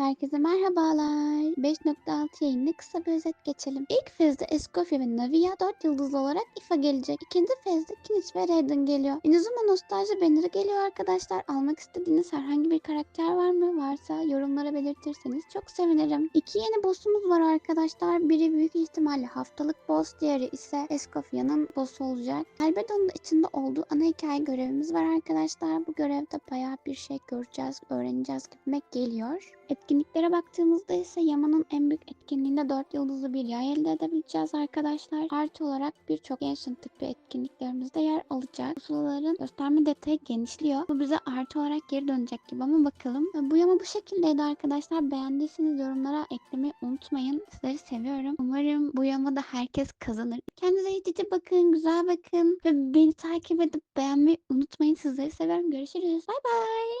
Herkese merhabalar. 5.6 yayında kısa bir özet geçelim. İlk fezde Escofia ve Navia 4 yıldızlı olarak Ifa gelecek. İkinci fezde Kiniç ve Raiden geliyor. Inazuma Nostalji Banner'ı geliyor arkadaşlar. Almak istediğiniz herhangi bir karakter var? Varsa yorumlara belirtirseniz çok sevinirim. İki yeni boss'umuz var arkadaşlar. Biri büyük ihtimalle haftalık boss, diğeri ise Escofia'nın boss'u olacak. Albedo'nun da içinde olduğu ana hikaye görevimiz var arkadaşlar. Bu görevde bayağı bir şey göreceğiz, öğreneceğiz gibime geliyor. Etkinliklere baktığımızda ise Yaman'ın en büyük etkinliğinde 4 yıldızlı bir yay elde edebileceğiz arkadaşlar. Artı olarak birçok Ancient tipi etkinliklerimizde yer alacak. Pusulaların gösterme detayı genişliyor. Bu bize artı olarak geri dönecek gibi ama bakalım. Bu yama bu şekildeydi arkadaşlar. Beğendiyseniz yorumlara eklemeyi unutmayın. Sizleri seviyorum. Umarım bu yamada herkes kazanır. Kendinize iyi cici bakın, güzel bakın ve beni takip edip beğenmeyi unutmayın. Sizleri seviyorum. Görüşürüz. Bay bay.